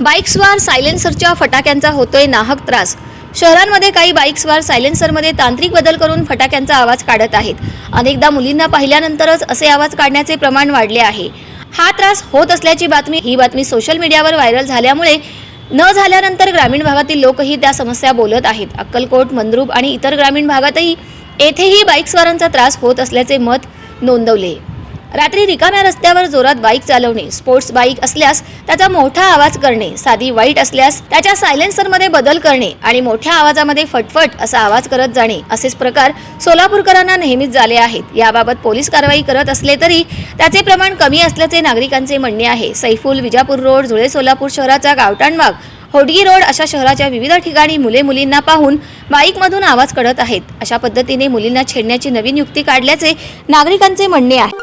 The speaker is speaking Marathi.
बाईक्सवार सायलेन्सरच्या फटाक्यांचा होतोय नाहक त्रास. शहरांमध्ये काही बाईक्सवार सायलेन्सरमध्ये तांत्रिक बदल करून फटाक्यांचा आवाज काढत आहेत. अनेकदा मुलींना पाहिल्यानंतरच असे आवाज काढण्याचे प्रमाण वाढले आहे. हा त्रास होत असल्याची बातमी ही बातमी सोशल मीडियावर व्हायरल झाल्यामुळे न झाल्यानंतर ग्रामीण भागातील लोकही त्या समस्या बोलत आहेत. अक्कलकोट मंद्रुप आणि इतर ग्रामीण भागातही येथेही बाईकस्वारांचा त्रास होत असल्याचे मत नोंदवले. रात्री रिकाम्या रस्त्यावर जोरात बाईक चालवणे स्पोर्ट्स बाईक असल्यास त्याचा मोठा आवाज करणे साधी वाईट असल्यास त्याच्या सायलेन्सरमध्ये बदल करणे आणि मोठ्या आवाजामध्ये फटफट असा आवाज करत जाणे असेच प्रकार सोलापूरकरांना नेहमीच झाले आहेत. याबाबत पोलीस कारवाई करत असले तरी त्याचे प्रमाण कमी असल्याचे नागरिकांचे म्हणणे आहे. सैफुल विजापूर रोड धुळे सोलापूर शहराचा गावठाणबाग होडगी रोड अशा शहराच्या विविध ठिकाणी मुले मुलींना पाहून बाईकमधून आवाज काढत आहेत. अशा पद्धतीने मुलींना छेडण्याची नवीन युक्ती काढल्याचे नागरिकांचे म्हणणे आहे.